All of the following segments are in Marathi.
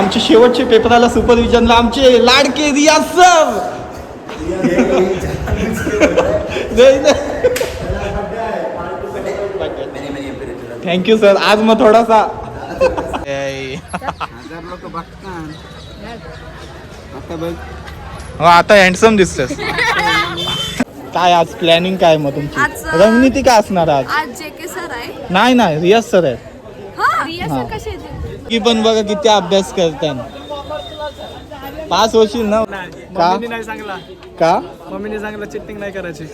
आमचे शेवटचे पेपराला सुपरविजनला आमचे लाडके रियाज सर थँक्यू सर आज मग थोडासा. हजार लोक बघतात आता बघ हो आता हँडसम दिसतस. काय आज प्लॅनिंग काय मग तुमची? रणनीती काय असणार आज? आज जे के सर आहे. नाही नाही रियाज सर आहे. हा हा. की पण बघा किती अभ्यास करतात पास होशील ना? का मम्मीने नाही सांगला का? मम्मीने सांगला चिटिंग नाही करायची.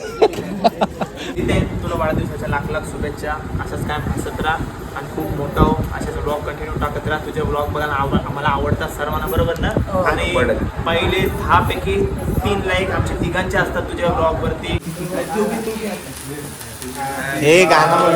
तिथे तुला वाढदिवसाच्या लाख लाख शुभेच्छा. असंच काय हसत राहा आणि खूप मोठा हो. असेच ब्लॉग कंटिन्यू टाकत राहा. तुझे ब्लॉग बघायला आव आम्हाला आवडतात सर्वांना बरोबर ना? आणि पहिले दहा पैकी तीन लाईक आमच्या तिघांचे असतात तुझ्या ब्लॉग वरती. हे गाणं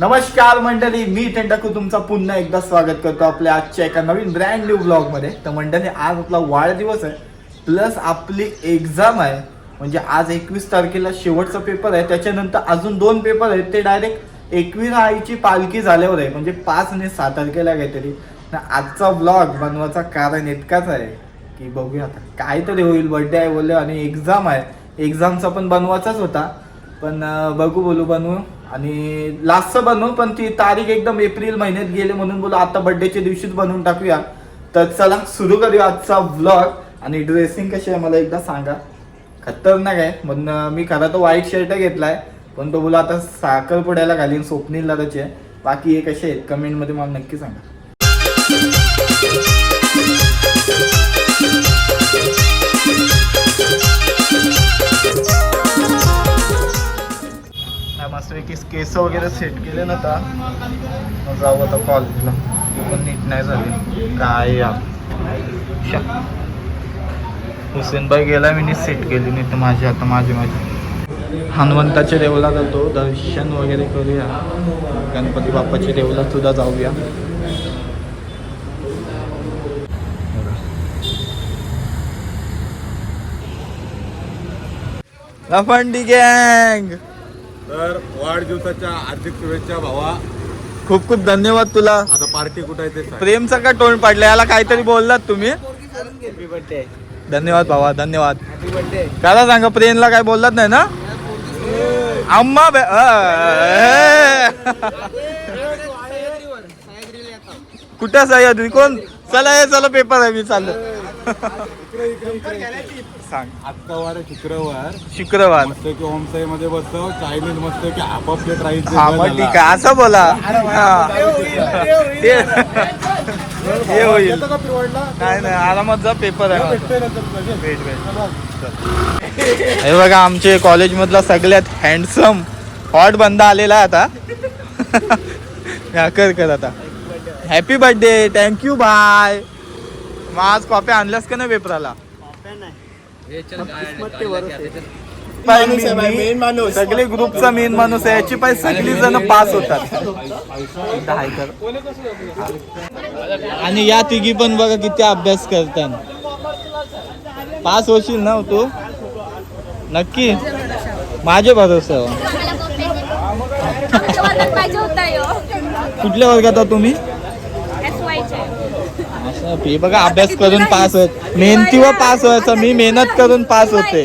नमस्कार मंडळी मी टेंडकू तुमचं पुन्हा एकदा स्वागत करतो आपल्या आजच्या एका नवीन ब्रँड न्यू ब्लॉगमध्ये. तर मंडळी आज आपला वाढदिवस आहे प्लस आपली एक्झाम आहे. म्हणजे आज एकवीस तारखेला शेवटचा पेपर आहे त्याच्यानंतर अजून दोन पेपर आहेत ते डायरेक्ट एकवीस आईची पालखी झाल्यावर आहे. म्हणजे पाच आणि सहा तारखेला काहीतरी. आजचा ब्लॉग बनवायचा कारण इतकाच आहे की बघूया आता. काहीतरी होईल बर्थडे आहे बोलले आणि एक्झाम आहे. एक्झामचा पण बनवायचाच होता. पण बघू बोलू बनवू. आणि लास्टचं बनवू पण ती तारीख एकदम एप्रिल महिन्यात गेले म्हणून बोलू आता बर्थडेच्या दिवशीच बनवून टाकूया. तर चला सुरू करूया आजचा ब्लॉग आणि ड्रेसिंग कशी आहे मला एकदा सांगा. खतरनाक आहे. म्हणून मी खरा तो व्हाईट शर्ट घेतलाय. पण तो बोला आता साखर पुड्याला घालीन स्वप्नीलला त्याचे बाकी हे कसे आहेत? कमेंटमध्ये मला नक्की सांगा. मस्तपैकी केस वगैरे सेट केले ना आता मग जाऊ आता कॉलेजला पण नीट नाही झाली. काय या. हुसेनबाई गेला मी नीट सेट केली नाही तर माझी आता माझी माझी. हनुमंताच्या देवला जातो दर्शन वगैरे करूया. गणपती बाप्पाच्या देवला सुद्धा जाऊया. लफंडी गँग! तर वाढदिवसाच्या हार्दिक शुभेच्छा भावा. खूप खूप धन्यवाद तुला. आता पार्टी कुठं आहे ते सांग. प्रेमचा का टोन पडला याला काहीतरी बोललात तुम्ही? धन्यवाद भावा धन्यवाद. काला सांगा प्रेमला काय बोललात नाही ना? आम्हा बे- अ. कुठं सह्याद्री? कोण? चला हे चला पेपर आहे मी चाललो. सांग. आजचा वार आहे शुक्रवार. शुक्रवार. मस्त की ओमसाई मध्ये बसतो. चायनीज मस्त की हाफ ऑफ प्लेट राईस हा मग ठीक आहे. असं बोला. हा. ते हे होईल नाही नाही. आरामात जा पेपर आहे भेट भेट हे बघा आमचे कॉलेज मधला सगळ्यात हँडसम हॉट बंदा आलेला आहे आता. हा, कर कर आता. हॅपी बर्थडे थँक्यू बाय मग आज कॉप्या आणल्यास का नाही पेपराला? मेन माणूस सगळे ग्रुपचा मेन माणूस आहे. याची पाय सगळी जण पास होतात. आणि या तिघी पण बघा किती अभ्यास करतात. पास होशील ना तू? नक्की. माझे भरोसा यो. कुठल्या वर्गात आहात तुम्ही? हे बघा अभ्यास करून पास होत. मेहनतीवर पास व्हायचं. मी मेहनत करून पास होते.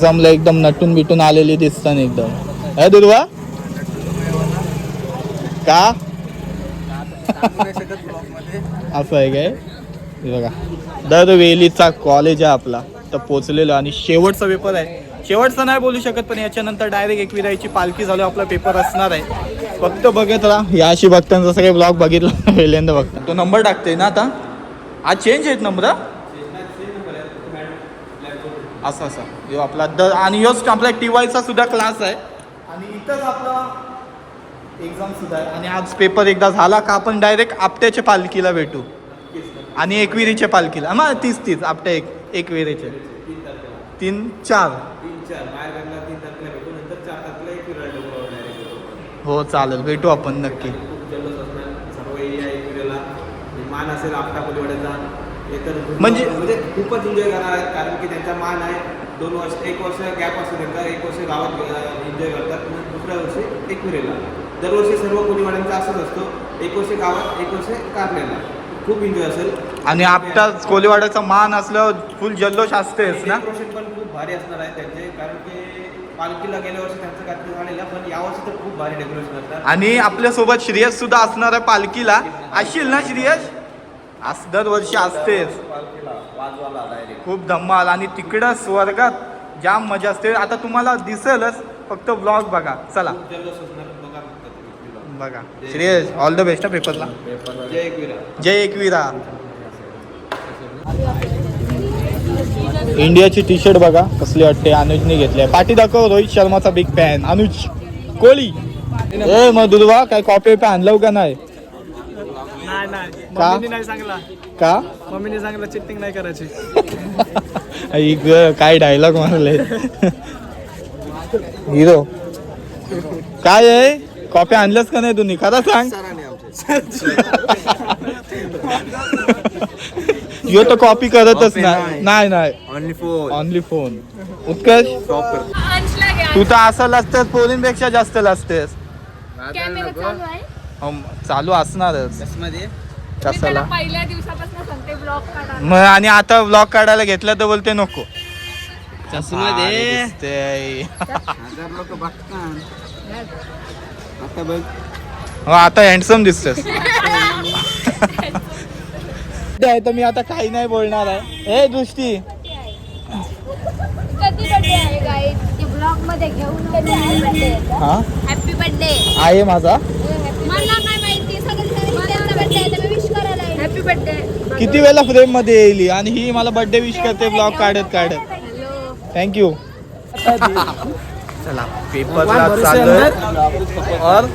जमलं एकदम नटून बिटून आलेली दिसतात एकदम. हे दुर्वा? का? असं आहे काय? बघा. दरवेलीचा कॉलेज आहे आपला. तर पोचलेलो आणि शेवटचा पेपर आहे. शेवटचं नाही बोलू शकत पण याच्यानंतर डायरेक्ट एकविराईची पालखी झाली. आपला पेपर असणार आहे. फक्त बघत राहा. या अशी बघताना जसं काही ब्लॉग बघितला पहिल्यांदा बघता. तो नंबर टाकते ना आता? आज चेंज आहेत नंबर असं असं. यो आपला द आणि योच आपला टी वायचा सुद्धा क्लास आहे. आणि इथंच आपला एक्झाम सुद्धा आहे. आणि आज पेपर एकदा झाला का आपण डायरेक्ट आपट्याच्या पालखीला भेटू. आणि एकविरीच्या पालखीला. मग तीस तीस आपट्या एक एकविरीचे तीन चार. हो चालेल. भेटू आपण नक्की. मान असेल आपटा कोलीवाड्याचा हे तर म्हणजे- म्हणजे खूपच एन्जॉय करणार आहेत कारण की त्यांचा मान आहे. दोन वर्ष एक वर्ष गॅप असतो त्यांचा एक वर्ष गावात एन्जॉय करतात. मग दुसऱ्या वर्षी एकविरेला दरवर्षी सर्व कोणीवाड्यांचा असंच असतो. एक वर्ष गावात एक वर्ष कारण्याला खूप एन्जॉय असेल. आणि आपटाच कोलीवाड्याचा मान असल्यावर फुल जल्लोष असतेच ना? डेकोरेशन पण खूप भारी असणार आहे त्यांचे कारण की पालखीला गेल्या वर्षी त्यांचं काहीतरी झालेलं पण यावर्षी तर खूप भारी डेकोरेशन असणार. आणि आपल्यासोबत श्रेयस सुद्धा असणार आहे पालखीला. असशील ना श्रेयस? अस दरवर्षी असतेच. वाजवाला डायरेक्ट खूप धम्माल. आणि तिकडं स्वर्गात जाम मजा असते. आता तुम्हाला दिसेलच फक्त ब्लॉग बघा. चला. जल्लोष असणार. बघा फक्त तुम्ही. बघा. श्रेयस ऑल द बेस्ट पेपरला. जय एकविरा. जय एकविरा. इंडियाची टी शर्ट बघा कसली वाटते अनुजने घेतली आहे. पाठी दाखव रोहित शर्माचा बिग फॅन अनुज कोहली. ए मग दुर्वा काय कॉपी पे आणलं का नाही? नाही नाही. का? मम्मीने नाही सांगला का? मम्मीने सांगला चिटिंग नाही करायची. काय डायलॉग मारले. हिरो. काय आहे? कॉपी आणलंच का नाही तुम्ही खरं सांग? यो तर कॉपी करतच नाही. नाही. नाही only four only phone Utkarsh तू तर असं लसतेस पोरींपेक्षा जास्त लसतेस कॅमेरा चालू आहे. अम, चालू असणारच. मध्ये मी त्याला कसाला पहिल्या दिवसापासून सांगते ब्लॉग काढा मग आणि आता ब्लॉग काढायला घेतला तर बोलते नको. लोक बघतात. आता बघ. हो आता हँडसम दिसतेस. आहे तर मी आता काही नाही बोलणार आहे. ए दृष्टी. कधी बर्थडे आहे गाईज ते ब्लॉगमध्ये घेऊन हॅपी बर्थडे हा? हॅपी बर्थडे आहे माझा. मला काय माहिती सगळं त्यांचा बर्थडे आहे तर विश करायला हॅपी बर्थडे किती वेळा फ्रेममध्ये येईल आणि ही मला बर्थडे विश करते ब्लॉग काढत काढत. हॅलो थँक्यू चला पेपरला चाललोय. और?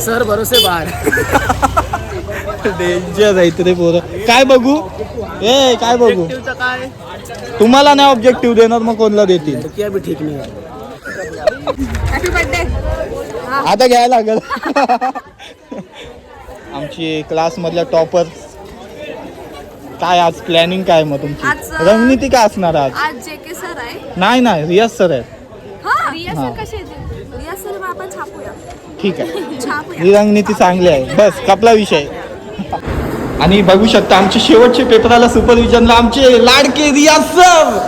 सर भरोसे बाहेर. डेंजर आहे रे पोरं. काय बघू? ए काय बघू? काय तुम्हाला नाही ऑब्जेक्टिव्ह देणार मग कोणला देतील? ठीक नाही आता घ्यायला लागेल. आमची क्लास मधल्या टॉपर. काय आज प्लॅनिंग काय मग तुमची? रणनीती काय असणार आज? आज जे के सर आहे. नाही नाही रियाज सर आहेत हा हा. छापूया. ठीक आहे. ही रणनीती चांगली आहे. बस कपला विषय. आणि बघू शकता आमचे शेवटचे पेपराला सुपरविजनला आमचे लाडके रियाज सर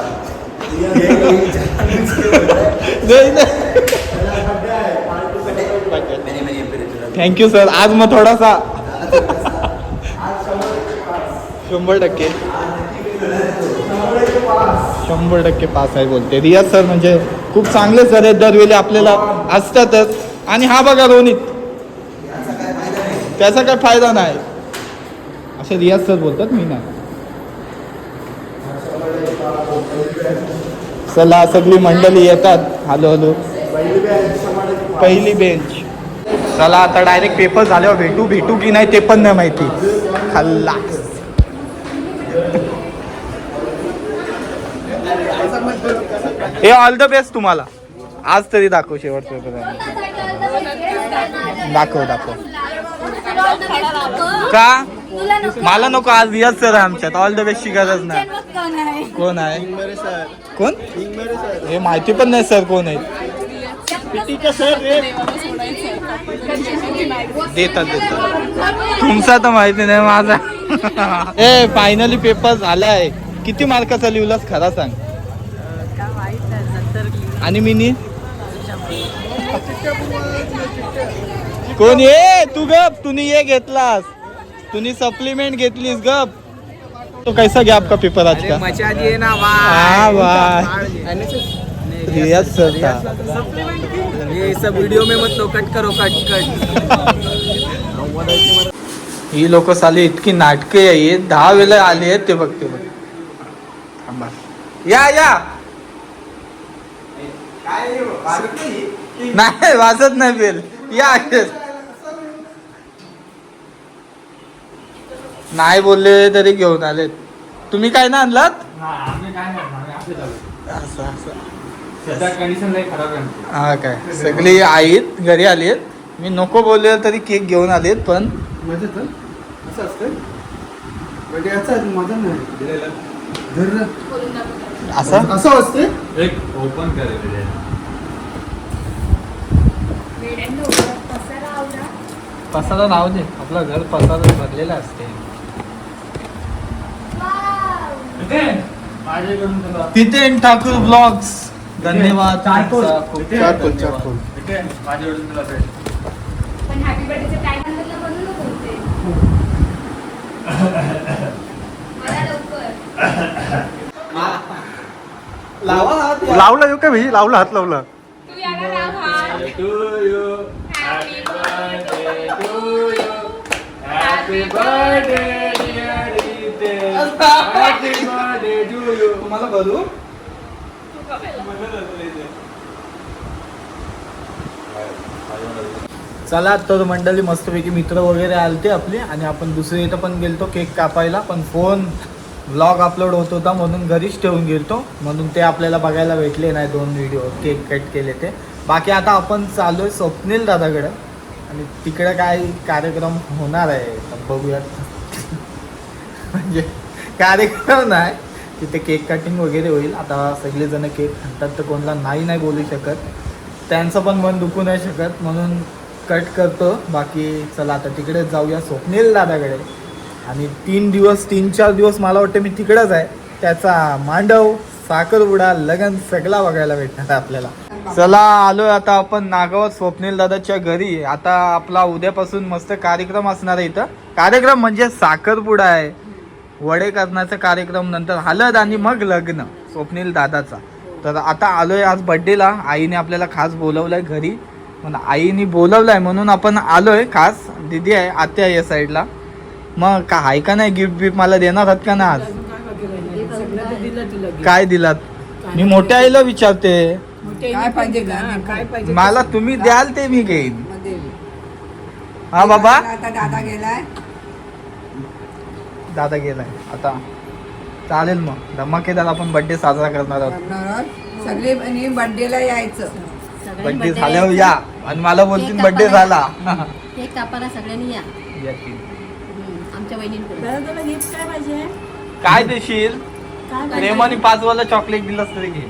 थँक्यू सर आज मग थोडासा शंभर टक्के. शंभर टक्के पास आहे बोलते. रियाज सर म्हणजे खूप चांगले सर आहेत. दरवेळी आपल्याला असतातच. आणि हा बघा रोनित. त्याचा काय फायदा नाही. असे रियाज सर बोलतात मी नाही. चला सगळी मंडळी येतात. Hello hello. पहिली बेंच चला आता डायरेक्ट पेपर झाल्यावर भेटू भेटू की नाही ते पण नाही माहिती. खाल्ला हे ऑल द बेस्ट तुम्हाला. आज तरी दाखव शेवटचं पेपर दाखव दाखव. का? मला नको आज रियाज सर आमच्यात. ऑल द बेस्टची गरज नाही कोण आहे. कोण हे माहिती पण नाही सर कोण आहे देतात देतात. तुमचा तर माहिती नाही माझा. ए फायनली पेपर झालाय. किती मार्काचा लिहिलास खरा सांग. आणि मिनी? कोण? ये तू गप तुम्ही ये घेतलास. तुम्ही सप्लिमेंट घेतलीस गप. तो कैसा गया आपका पेपर आज का दिए ना हाँ भाई रियाज सर था ये सब वीडियो में मत लो कट करो कट कट ही लोक साली इतकी नाटके आहेत दहा वेळा आली आहेत ते बघते बघ. या या. नाही वाजत नाही बेल या असेच. नाही बोलले तरी घेऊन आलेत तुम्ही काय ना आणलात? असं असं. हा काय. सगळी आहेत घरी आली आहेत. मी नको बोलले तरी केक घेऊन आलेत पण मजेत असं असतं म्हणजे याचा मजा नाही. असं? असं असते एक ओपन पसारा राहू दे. आपलं घर पसारा भरलेलं असते तिथे ठाकूर ब्लॉग्स धन्यवाद. तुमचा खूप- चारकोल चारकोल पण हॅपी बर्थडेचं टाइम नंतर बनवू नको ते. मला लवकर. लावा हात या. लावलं येऊ का मी? लावलं हात लावलं. तू याला राव हा हॅपी तुम्हाला करू चला तर मंडळी मस्तपैकी मित्र वगैरे आलते आपले आणि आपण दुसरे इथं पण गेलतो केक कापायला. पण फोन व्लॉग अपलोड होत होता म्हणून घरीच ठेवून गेलतो. म्हणून ते आपल्याला बघायला भेटले नाही दोन व्हिडिओ केक कट केले ते. बाकी आता आपण चालू आहे स्वप्नील दादाकडं. आणि तिकडं काय कार्यक्रम होणार आहे. तर बघूयात. म्हणजे कार्यक्रम नाही. तिथे केक कटिंग वगैरे होईल. आता सगळेजण केक खातात तर कोणाला नाही नाही बोलू शकत. त्यांचं पण मन दुखू नाही शकत. म्हणून कट करतो. बाकी चला आता तिकडे जाऊया स्वप्नील दादाकडे. आणि तीन दिवस तीन चार दिवस मला वाटतं मी तिकडेच आहे. त्याचा मांडव साखरबुडा लगन सगळा बघायला भेटणार आहे आपल्याला. चला आलो आता आपण नागावत स्वप्नील दादाच्या घरी. आता आपला उद्यापासून मस्त कार्यक्रम असणार आहे इथं. कार्यक्रम म्हणजे साखरपुडा आहे. वडे करण्याचा कार्यक्रम नंतर हळद आणि मग लग्न स्वप्नील दादाचा. तर आता आलोय आज बड्डेला आईने आपल्याला खास बोलवलंय घरी. पण आईने बोलवलंय म्हणून आपण आलोय खास. दिदी आहे आत्या आहे या साईडला मग का आहे का नाही गिफ्ट बिफ्ट मला देणार आहात का ना आज? काय दिलात? मी मोठ्या आईला विचारते. काय पाहिजे का? काय पाहिजे? मला तुम्ही द्याल ते मी घेईन. हा बाबा. आता दादा गेलाय. दादा गेलाय. आता चालेल मग. धमाकेदार आपण बर्थडे साजरा करणार आहोत. सगळे बहिणी बर्थडेला यायचं. बर्थडे झाल्यावर या. आणि मला बोलतील बर्थडे झाला. केक कापायला सगळ्यांनी या. येतील. हम्म, आमच्या वहिनींकडे काय देशील? प्रेमाने पाच वाला चॉकलेट दिलंस तरी घे.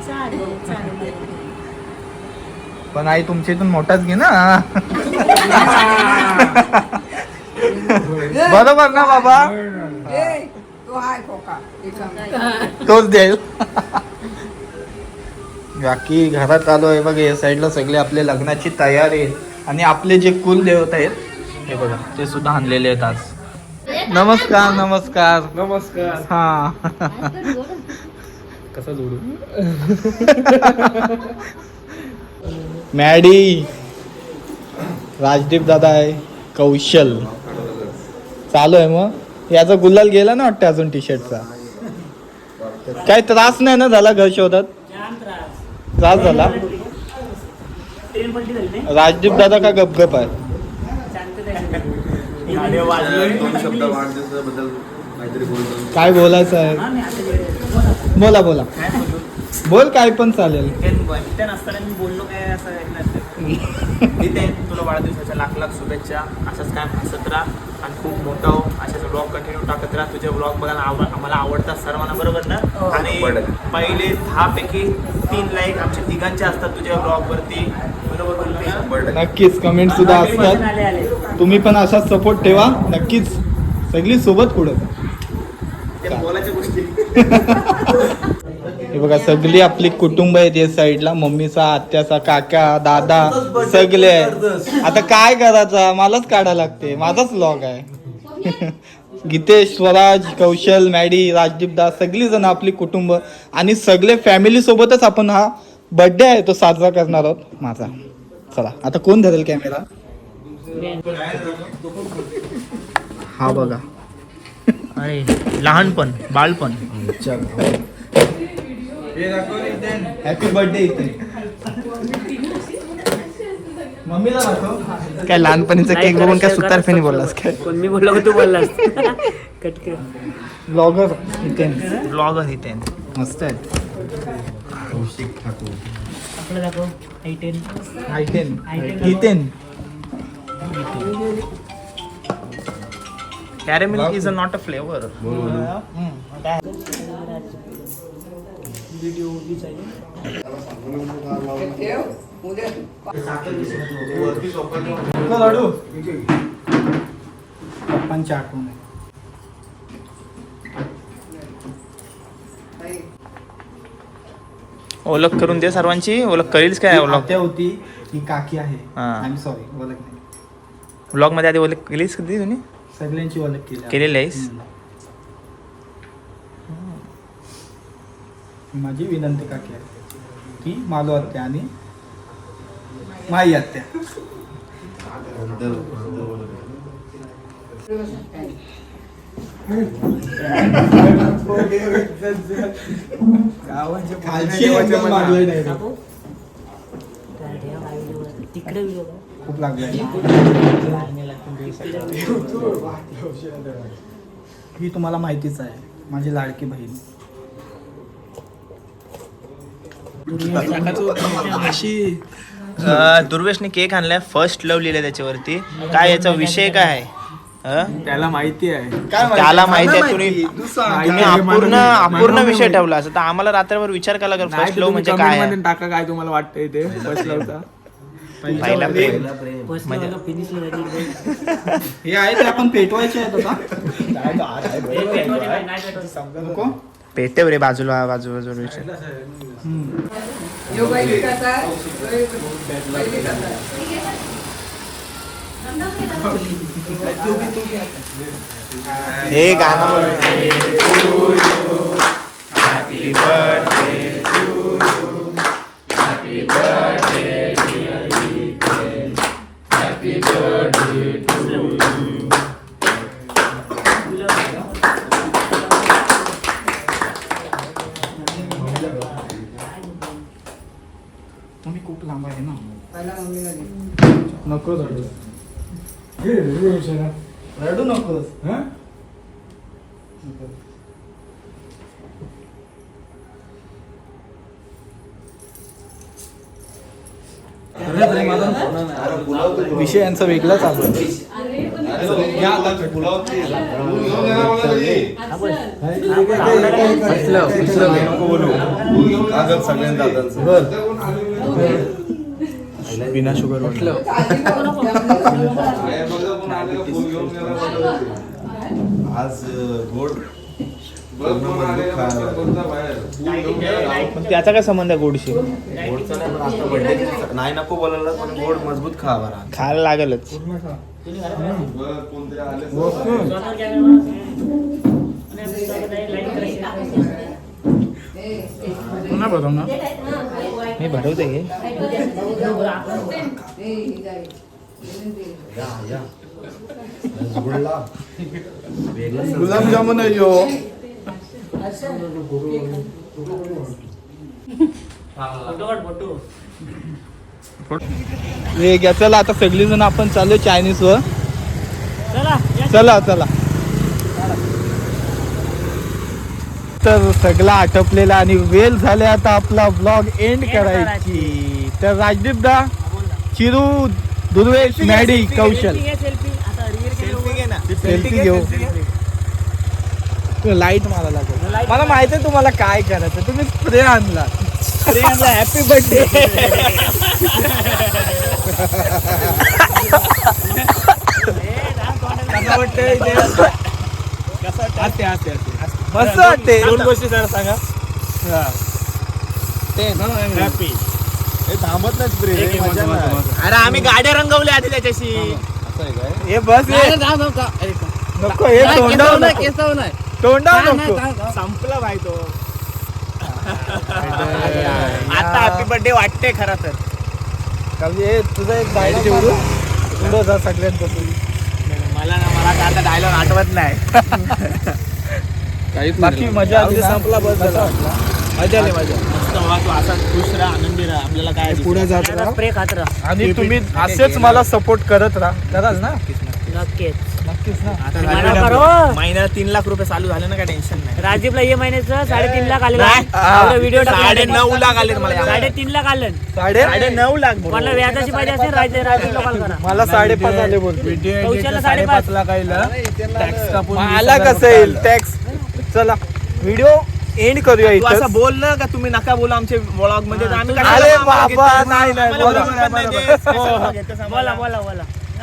पण आई तुमच्या इथून मोठाच घे ना. बरोबर ना बाबा? ए, तो हाय खोका एक तोच देईल. बाकी घरात आलो आहे बघा या साईडला सगळे आपले लग्नाची तयारी आणि आपले जे कुल देवत आहेत हे बघा ते सुद्धा आणलेले आहेत आज. नमस्कार नमस्कार. नमस्कार. हा. कसा जोडू? मॅडी. राजदीप दादा आहे कौशल. चालू आहे मग. याचा गुलाल गेला ना वाटतं अजून टी शर्टचा काय त्रास नाही ना झाला घर शोधात? त्रास झाला. राजदीप दादा का गपगप आहे? काय बोलायचं आहे? बोला बोला. बोल? काय पण चालेल. मी. नितीन तुला वाढदिवसाच्या लाख लाख शुभेच्छा. असंच काय हसत राहा आणि खूप मोठं हो. अशाच ब्लॉग कंटिन्यू टाकत राहा. तुझे ब्लॉग बघायला आव आम्हाला आवडतात सर्वांना बरोबर ना? आणि पहिले दहा पैकी तीन लाईक आमच्या तिघांचे असतात तुझ्या ब्लॉग वरती. बरोबर नक्कीच. कमेंट सुद्धा असतात. तुम्ही पण असाच सपोर्ट ठेवा. नक्कीच. सगळी सोबत पुढं बोलायच्या गोष्टी. हे बघा सगळी आपली कुटुंब आहेत या साईडला. मम्मीचा आत्याचा काका दादा सगळे आहेत. आता काय करायचं? मलाच काढा लागते. माझाच लॉग आहे. गीतेश स्वराज कौशल मॅडी राजदीप दास सगळी जण आपली कुटुंब आणि सगळे फॅमिली सोबतच आपण हा बर्थडे आहे तो साजरा करणार आहोत. माझा. चला आता कोण धरेल कॅमेरा हा बघा. अरे लहानपण बाळपण हॅपी बर्थडे मम्मीला दाखव. काय लहानपणीचा केक बघून काय सुतार फेनी बोललास काय? कोण मी बोललो का तू बोललास? कट कर. ब्लॉगर इथे. ब्लॉगर इथे. मस्त आहे. आपलं दाखव. I ten I ten ethane caramel is a not a flavour video तो लाडू. पप्पांची आठवण आहे. ओळख करून दे सर्वांची. ओळख करीलच काय ओळख? होती ही काकी आहे. हा. आय सॉरी ओळख नाही. ब्लॉगमध्ये आधी ओळख केलीस कधी तुम्ही सगळ्यांची ओळख केली. केलेली आहेस? हम्म. ही माझी विनंती काकी आहे ती मालो आत्या आणि माई आत्या खालची. तिकडे खूप लागलंय ही तुम्हाला माहितीच आहे माझी लाडकी बहीण. अं, दुर्वेशने केक आणलाय फर्स्ट लव लिहिलंय त्याच्यावरती. काय याचा विषय काय आहे? त्याला माहिती आहे. त्याला माहिती आहे? तुम्ही. तुम्ही अपूर्ण अपूर्ण विषय ठेवला असं. तर आम्हाला रात्रभर विचार करायला लागेल फर्स्ट लव म्हणजे काय आहे? टाका काय तुम्हाला वाटतंय ते फर्स्ट लवचा पहिला प्रेम. फिनिश हे आहे ते आपण पेटवायचे आहेत आता. नको? पेटे रे बाजूला बाजू बाजूला कसा हे गाणं यांचा वेगळा चालू आहे. बिना शुगर आज गोड त्याचा काय संबंध आहे गोडशी? गोडचा नाही नको बोलायला पण गोड मजबूत खा बरा खायला लागेलच. पुन्हा बघा ना. मी भरवते ही. गुलाबजामुन आहे यो. हे घ्या चला आता सगळी जण आपण चालू चायनीज वर. चला चला तर सगळा आटपलेला आणि वेल झाले आता आपला ब्लॉग एंड करायची. तर राजदीप दा चिरू दुर्वेश मॅडी कौशल. सेल्फी घेऊ. लाइट मला लागेल. मला माहिती आहे तुम्हाला काय करायचं. तुम्ही स्प्रे आणला. स्प्रे आणला. हॅपी बर्थडे मस्त वाटते. दोन गोष्टी जरा सांगा. हे. थांबत नाही स्प्रे नाही. अरे आम्ही गाड्या रंगवल्या आधी त्याच्याशी. असं आहे काय? हे बस हे. नको हे तोंडावर नको. तोंडावर नको. संपला भाई तो. आता हॅपी बर्थडे वाटते खरा तर. हे तुझं एक डायलॉग तेवढं पुढं जा सगळ्यांपासून मला ना मला काय आता डायलॉग आठवत नाही. बाकी मजा आली ना? संपला बस वाटला? मजा आली मजा. मस्त बाबा तू असा खुश राहा आनंदी राहा. आपल्याला काय पुढे जात राहा. स्प्रे खात राहा. आणि तुम्ही असेच मला सपोर्ट करत राहा. कराल ना? नक्कीच. नक्कीच ना आता मला महिन्याला- तीन लाख रुपये चालू झाले ना काय टेन्शन नाही. राजदीपला ये महिन्याचं साडेतीन लाख आले. व्हिडिओ साडे नऊ लाख आले मला या- साडेतीन लाख आले साडे साडे नऊ लाख. कोणाला व्याजाची पाहिजे असेल राज राजदीपला कॉल करा. मला साडेपाच आले बोलते. कौशलला साडेपाच. मला कसं येईल? टॅक्स चला व्हिडिओ एंड करूया तू असं इथं बोल ना का तुम्ही नका बोला आमच्या ब्लॉगमध्ये तर आम्ही कशाला अरे आम्हाला बाबा, घेतो? नाही, नाही, आम्हाला बोला, बोलू पण नाही बोला, देत. बोला. बोला. बोला बोला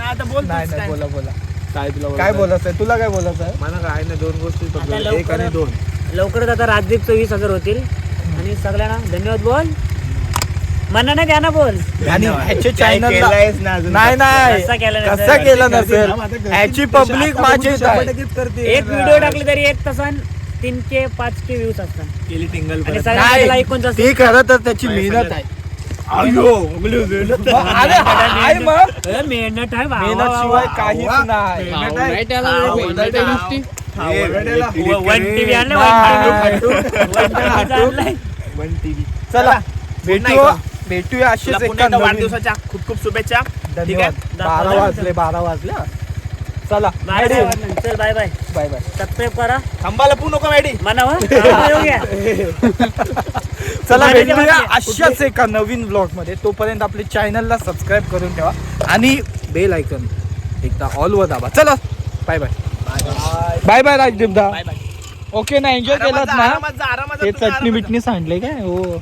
आता बोल नाही. बोला बोला. काय तुला काय बोलायचं आहे? तुला काय बोलायचं आहे? मला काय ना दोन गोष्टी एक लवकर- आणि दोन. लवकरच आता राजदीपचं वीस हजार होतील. आणि सगळ्यांना धन्यवाद बोल. म्हणा नाही द्या ना बोल. आणि ह्याचे काय चॅनल ना अजून? नाही नाही. कसा केला नसेल? कसा केला नसेल ह्याची पब्लिक आहे एक व्हिडिओ टाकले तरी एक तासान तीनशे पाचशे व्ह्यूज असतात. केली टिंगल आणि परत. सगळ्यांना नाही ते खरं तर त्याची मेहनत आहे. अरे मग. मेहनत आहे मेहनत शिवाय. काहीच नाही. चला भेटूया. भेटूया नवीन- वाढदिवसाच्या खूप खूप शुभेच्छा. ठीक धन्यवाद. आहे बारा वाजले बारा वाजले हा. चला. बाय बाय चल bye bye. Bye bye. Subscribe करा. थांबायला पू नको मॅडी घ्या. चला भेटूया अशाच एका नवीन ब्लॉगमध्ये तोपर्यंत आपल्या चॅनलला सबस्क्राईब करून ठेवा. आणि बेल ऐकन एकदा ऑल वर दाबा. चला bye bye bye bye Rajdeep दा बाय बाय ओके ना एन्जॉय केलात जा, ना तुझं चटणी. बिटणी सांडले काय? हो.